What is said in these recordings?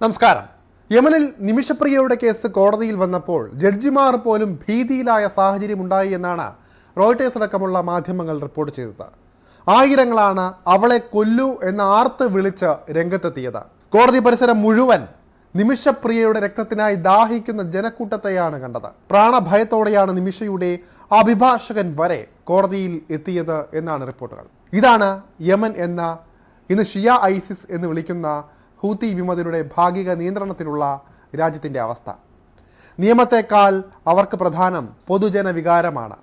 നമസ്കാരം. യമനിൽ നിമിഷപ്രിയയുടെ കേസ് കോടതിയിൽ വന്നപ്പോൾ ജഡ്ജിമാർ പോലും ഭീതിയിലായ സാഹചര്യം ഉണ്ടായി എന്നാണ് റോയിട്ടേഴ്സ് അടക്കമുള്ള മാധ്യമങ്ങൾ റിപ്പോർട്ട് ചെയ്തത്. ആയിരങ്ങളാണ് അവളെ കൊല്ലു എന്ന് ആർത്ത് വിളിച്ച് രംഗത്തെത്തിയത്. കോടതി പരിസരം മുഴുവൻ നിമിഷപ്രിയയുടെ രക്തത്തിനായി ദാഹിക്കുന്ന ജനക്കൂട്ടത്തെയാണ് കണ്ടത്. പ്രാണഭയത്തോടെയാണ് നിമിഷയുടെ അഭിഭാഷകൻ വരെ കോടതിയിൽ എത്തിയത് എന്നാണ് റിപ്പോർട്ടുകൾ. ഇതാണ് യമൻ എന്ന ഇന്ന് ഷിയ ഐസിസ് എന്ന് വിളിക്കുന്ന ഹൂത്തി വിമതരുടെ ഭാഗിക നിയന്ത്രണത്തിലുള്ള രാജ്യത്തിന്റെ അവസ്ഥ. നിയമത്തെക്കാൾ അവർക്ക് പ്രധാനം പൊതുജന വികാരമാണ്.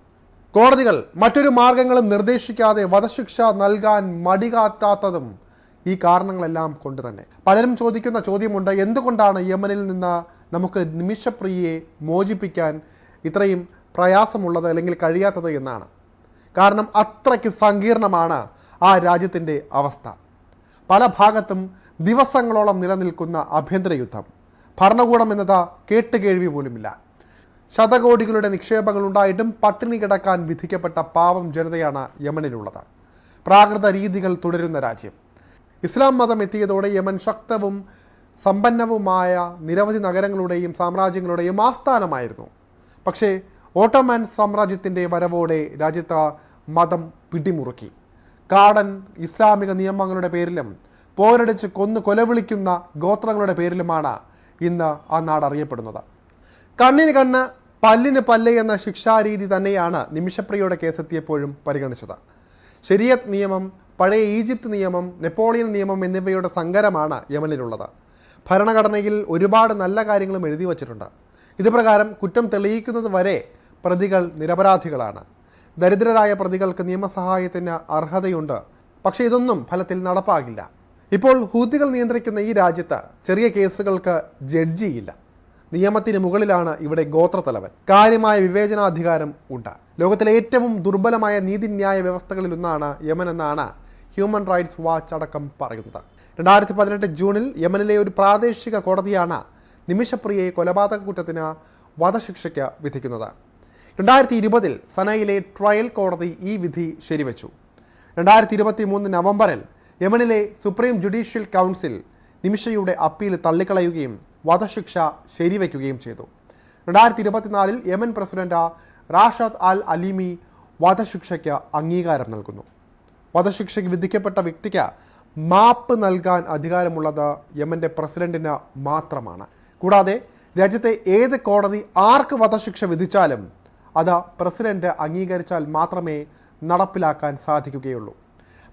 കോടതികൾ മറ്റൊരു മാർഗങ്ങളും നിർദ്ദേശിക്കാതെ വധശിക്ഷ നൽകാൻ മടികാറ്റാത്തതും ഈ കാരണങ്ങളെല്ലാം കൊണ്ട് തന്നെ. പലരും ചോദിക്കുന്ന ചോദ്യമുണ്ട് എന്തുകൊണ്ടാണ് യമനിൽ നിന്ന് നമുക്ക് നിമിഷപ്രിയയെ മോചിപ്പിക്കാൻ ഇത്രയും പ്രയാസമുള്ളത് അല്ലെങ്കിൽ കഴിയാത്തത് എന്നാണ്. കാരണം അത്രയ്ക്ക് സങ്കീർണമാണ് ആ രാജ്യത്തിന്റെ അവസ്ഥ. പല ഭാഗത്തും ദിവസങ്ങളോളം നിലനിൽക്കുന്ന ആഭ്യന്തര യുദ്ധം. ഭരണകൂടം എന്നത് കേട്ടുകേഴ്വി പോലുമില്ല. ശതകോടികളുടെ നിക്ഷേപങ്ങൾ ഉണ്ടായിട്ടും പട്ടിണി കിടക്കാൻ വിധിക്കപ്പെട്ട പാവം ജനതയാണ് യമനിലുള്ളത്. പ്രാകൃത രീതികൾ തുടരുന്ന രാജ്യം. ഇസ്ലാം മതം എത്തിയതോടെ യമൻ ശക്തവും സമ്പന്നവുമായ നിരവധി നഗരങ്ങളുടെയും സാമ്രാജ്യങ്ങളുടെയും ആസ്ഥാനമായിരുന്നു. പക്ഷേ ഓട്ടോമാൻ സാമ്രാജ്യത്തിന്റെ വരവോടെ രാജ്യത്ത് മതം പിടിമുറുക്കി. കാടൻ ഇസ്ലാമിക നിയമങ്ങളുടെ പേരിലും പോരടിച്ച് കൊന്നു കൊലവിളിക്കുന്ന ഗോത്രങ്ങളുടെ പേരിലുമാണ് ഇന്ന് ആ നാട് അറിയപ്പെടുന്നത്. കണ്ണിന് കണ്ണ് പല്ലിന് പല്ല് എന്ന ശിക്ഷാരീതി തന്നെയാണ് നിമിഷപ്രിയയുടെ കേസെത്തിയപ്പോഴും പരിഗണിച്ചത്. ശരിയത്ത് നിയമം പഴയ ഈജിപ്ത് നിയമം നെപ്പോളിയൻ നിയമം എന്നിവയുടെ സങ്കരമാണ് യമനിലുള്ളത്. ഭരണഘടനയിൽ ഒരുപാട് നല്ല കാര്യങ്ങളും എഴുതി വച്ചിട്ടുണ്ട്. ഇത് പ്രകാരം കുറ്റം തെളിയിക്കുന്നത് വരെ പ്രതികൾ നിരപരാധികളാണ്. ദരിദ്രരായ പ്രതികൾക്ക് നിയമസഹായത്തിന് അർഹതയുണ്ട്. പക്ഷേ ഇതൊന്നും ഫലത്തിൽ നടപ്പാകില്ല. ഇപ്പോൾ ഹൂത്തികൾ നിയന്ത്രിക്കുന്ന ഈ രാജ്യത്ത് ചെറിയ കേസുകൾക്ക് ജഡ്ജിയില്ല. നിയമത്തിന് മുകളിലാണ് ഇവിടെ ഗോത്രത്തലവൻ. കാര്യമായ വിവേചനാധികാരം ഉണ്ട്. ലോകത്തിലെ ഏറ്റവും ദുർബലമായ നീതിന്യായ വ്യവസ്ഥകളിലൊന്നാണ് യമൻ എന്നാണ് ഹ്യൂമൻ റൈറ്റ്സ് വാച്ച് അടക്കം പറയുന്നത്. രണ്ടായിരത്തി പതിനെട്ട് ജൂണിൽ യമനിലെ ഒരു പ്രാദേശിക കോടതിയാണ് നിമിഷപ്രിയയെ കൊലപാതക കുറ്റത്തിന് വധശിക്ഷയ്ക്ക് വിധിക്കുന്നത്. രണ്ടായിരത്തി ഇരുപതിൽ സനയിലെ ട്രയൽ കോടതി ഈ വിധി ശരിവച്ചു. രണ്ടായിരത്തി ഇരുപത്തി മൂന്ന് നവംബറിൽ യമനിലെ സുപ്രീം ജുഡീഷ്യൽ കൗൺസിൽ നിമിഷയുടെ അപ്പീൽ തള്ളിക്കളയുകയും വധശിക്ഷ ശരിവയ്ക്കുകയും ചെയ്തു. രണ്ടായിരത്തി ഇരുപത്തിനാലിൽ യമൻ പ്രസിഡന്റ് റാഷദ് അൽ അലിമി വധശിക്ഷയ്ക്ക് അംഗീകാരം നൽകുന്നു. വധശിക്ഷയ്ക്ക് വിധിക്കപ്പെട്ട വ്യക്തിക്ക് മാപ്പ് നൽകാൻ അധികാരമുള്ളത് യമന്റെ പ്രസിഡന്റിന് മാത്രമാണ്. കൂടാതെ രാജ്യത്തെ ഏത് കോടതി ആർക്ക് വധശിക്ഷ വിധിച്ചാലും അത് പ്രസിഡന്റ് അംഗീകരിച്ചാൽ മാത്രമേ നടപ്പിലാക്കാൻ സാധിക്കുകയുള്ളൂ.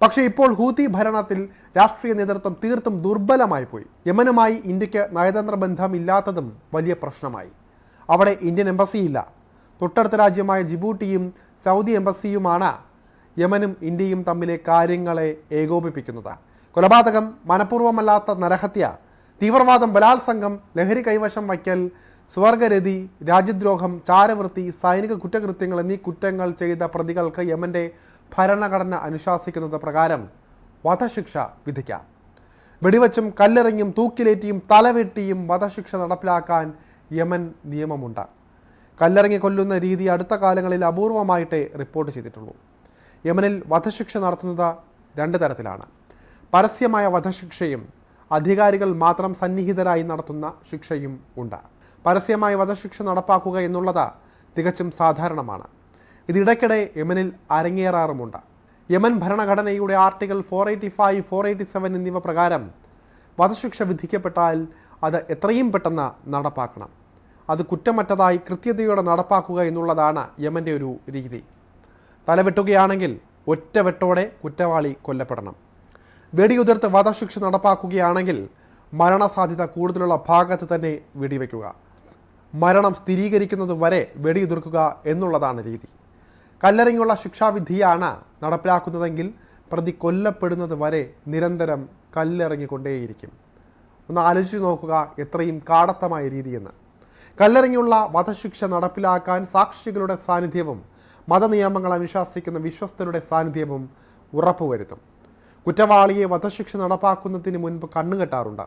പക്ഷേ ഇപ്പോൾ ഹൂത്തി ഭരണത്തിൽ രാഷ്ട്രീയ നേതൃത്വം തീർത്തും ദുർബലമായി പോയി. യമനുമായി ഇന്ത്യയ്ക്ക് നയതന്ത്ര ബന്ധം ഇല്ലാത്തതും വലിയ പ്രശ്നമായി. അവിടെ ഇന്ത്യൻ എംബസിയില്ല തൊട്ടടുത്ത രാജ്യമായ ജിബൂട്ടിയും സൗദി എംബസിയുമാണ് യമനും ഇന്ത്യയും തമ്മിലെ കാര്യങ്ങളെ ഏകോപിപ്പിക്കുന്നത്. കൊലപാതകം മനഃപൂർവമല്ലാത്ത നരഹത്യ തീവ്രവാദം ബലാത്സംഗം ലഹരി കൈവശം വയ്ക്കൽ സ്വർഗരതി രാജ്യദ്രോഹം ചാരവൃത്തി സൈനിക കുറ്റകൃത്യങ്ങൾ എന്നീ കുറ്റങ്ങൾ ചെയ്ത പ്രതികൾക്ക് യമന്റെ ഭരണഘടന അനുശാസിക്കുന്നത് പ്രകാരം വധശിക്ഷ വിധിക്കാം. വെടിവച്ചും കല്ലെറിഞ്ഞും തൂക്കിലേറ്റിയും തലവെട്ടിയും വധശിക്ഷ നടപ്പിലാക്കാൻ യമൻ നിയമമുണ്ട്. കല്ലെറിഞ്ഞ് കൊല്ലുന്ന രീതി അടുത്ത കാലങ്ങളിൽ അപൂർവമായിട്ടേ റിപ്പോർട്ട് ചെയ്തിട്ടുള്ളൂ. യമനിൽ വധശിക്ഷ നടത്തുന്നത് രണ്ട് തരത്തിലാണ്. പരസ്യമായ വധശിക്ഷയും അധികാരികൾ മാത്രം സന്നിഹിതരായി നടത്തുന്ന ശിക്ഷയും ഉണ്ട്. പരസ്യമായി വധശിക്ഷ നടപ്പാക്കുക എന്നുള്ളത് തികച്ചും സാധാരണമാണ്. ഇതിടയ്ക്കിടെ യമനിൽ അരങ്ങേറാറുമുണ്ട്. യമൻ ഭരണഘടനയുടെ article four eighty five four eighty seven എന്നിവ പ്രകാരം വധശിക്ഷ വിധിക്കപ്പെട്ടാൽ അത് എത്രയും പെട്ടെന്ന് നടപ്പാക്കണം. അത് കുറ്റമറ്റതായി കൃത്യതയോടെ നടപ്പാക്കുക എന്നുള്ളതാണ് യമന്റെ ഒരു രീതി. തലവെട്ടുകയാണെങ്കിൽ ഒറ്റവെട്ടോടെ കുറ്റവാളി കൊല്ലപ്പെടണം. വെടിയുതിർത്ത് വധശിക്ഷ നടപ്പാക്കുകയാണെങ്കിൽ മരണസാധ്യത കൂടുതലുള്ള ഭാഗത്ത് തന്നെ വെടിവെക്കുക. മരണം സ്ഥിരീകരിക്കുന്നത് വരെ വെടിയുതിർക്കുക എന്നുള്ളതാണ് രീതി. കല്ലെറിഞ്ഞുള്ള ശിക്ഷാവിധിയാണ് നടപ്പിലാക്കുന്നതെങ്കിൽ പ്രതി കൊല്ലപ്പെടുന്നത് വരെ നിരന്തരം കല്ലിറങ്ങിക്കൊണ്ടേയിരിക്കും ഒന്ന് ആലോചിച്ച് നോക്കുക എത്രയും കാടത്തമായ രീതിയെന്ന്. കല്ലെറിഞ്ഞുള്ള വധശിക്ഷ നടപ്പിലാക്കാൻ സാക്ഷികളുടെ സാന്നിധ്യവും മതനിയമങ്ങൾ അനുശാസിക്കുന്ന വിശ്വസ്തരുടെ സാന്നിധ്യവും ഉറപ്പുവരുത്തും. കുറ്റവാളിയെ വധശിക്ഷ നടപ്പാക്കുന്നതിന് മുൻപ് കണ്ണുകെട്ടാറുണ്ട്.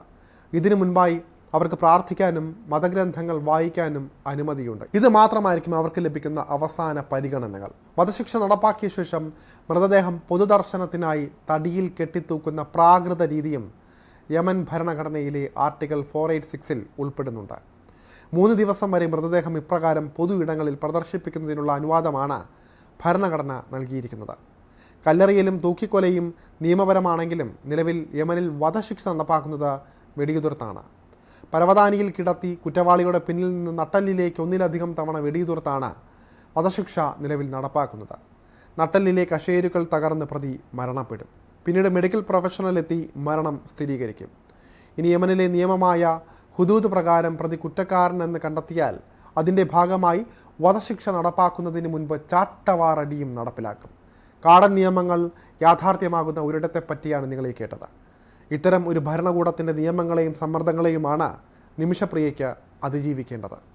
ഇതിനു മുൻപായി അവർക്ക് പ്രാർത്ഥിക്കാനും മതഗ്രന്ഥങ്ങൾ വായിക്കാനും അനുമതിയുണ്ട്. ഇത് മാത്രമായിരിക്കും അവർക്ക് ലഭിക്കുന്ന അവസാന പരിഗണനകൾ. വധശിക്ഷ നടപ്പാക്കിയ ശേഷം മൃതദേഹം പൊതുദർശനത്തിനായി തടിയിൽ കെട്ടിത്തൂക്കുന്ന പ്രാകൃത രീതിയും യമൻ ഭരണഘടനയിലെ ആർട്ടിക്കിൾ ഫോർ എയ്റ്റ് സിക്സിൽ ഉൾപ്പെടുന്നുണ്ട്. മൂന്ന് ദിവസം വരെ മൃതദേഹം ഇപ്രകാരം പൊതു ഇടങ്ങളിൽ പ്രദർശിപ്പിക്കുന്നതിനുള്ള അനുവാദമാണ് ഭരണഘടന നൽകിയിരിക്കുന്നത്. കല്ലെറിയലും തൂക്കിക്കൊലയും നിയമപരമാണെങ്കിലും നിലവിൽ യമനിൽ വധശിക്ഷ നടപ്പാക്കുന്നത് വെടിയുതിർത്താണ്. പരവതാനിയിൽ കിടത്തി കുറ്റവാളിയുടെ പിന്നിൽ നിന്ന് നട്ടല്ലിലേക്ക് ഒന്നിലധികം തവണ വെടിയുതിർത്താണ് വധശിക്ഷ നിലവിൽ നടപ്പാക്കുന്നത്. നട്ടലിലെ കശേരുക്കൾ തകർന്ന് പ്രതി മരണപ്പെടും. പിന്നീട് മെഡിക്കൽ പ്രൊഫഷണൽ എത്തി മരണം സ്ഥിരീകരിക്കും. ഇനി യമനിലെ നിയമമായ ഹുദൂദ് പ്രകാരം പ്രതി കുറ്റക്കാരനെന്ന് കണ്ടെത്തിയാൽ അതിന്റെ ഭാഗമായി വധശിക്ഷ നടപ്പാക്കുന്നതിന് മുൻപ് ചാട്ടവാറടിയും നടപ്പിലാക്കും. കാടൻ നിയമങ്ങൾ യാഥാർത്ഥ്യമാകുന്ന ഒരിടത്തെ പറ്റിയാണ് നിങ്ങൾ ഈ കേട്ടത്. ഇത്തരം ഒരു ഭരണകൂടത്തിന്റെ നിയമങ്ങളെയും സമ്മർദ്ദങ്ങളെയുമാണ് നിമിഷപ്രിയയ്ക്ക് അതിജീവിക്കേണ്ടത്.